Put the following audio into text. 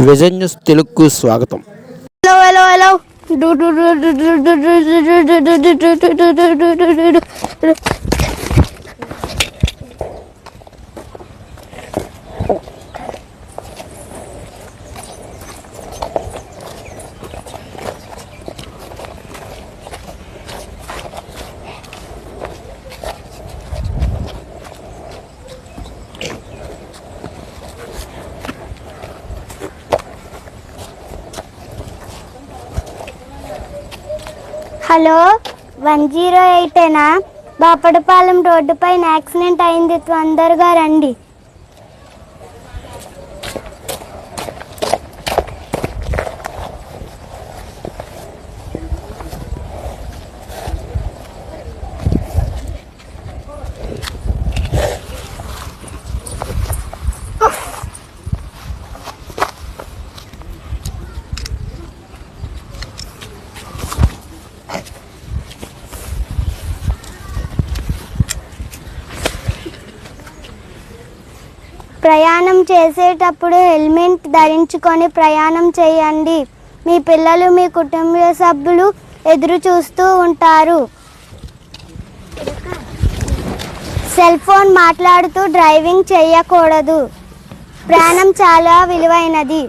Vision news తెలుగుకు స్వాగతం hello hello hello డు డు హలో వన్ జీరో ఎయిటేనా? బాపడపాలెం రోడ్డుపైన యాక్సిడెంట్ అయింది తొందరగా రండి. ప్రయాణం చేసేటప్పుడు హెల్మెట్ ధరించుకొని ప్రయాణం చేయండి. మీ పిల్లలు మీ కుటుంబ సభ్యులు ఎదురు చూస్తూ ఉంటారు. సెల్ ఫోన్ మాట్లాడుతూ డ్రైవింగ్ చేయకూడదు. ప్రాణం చాలా విలువైనది.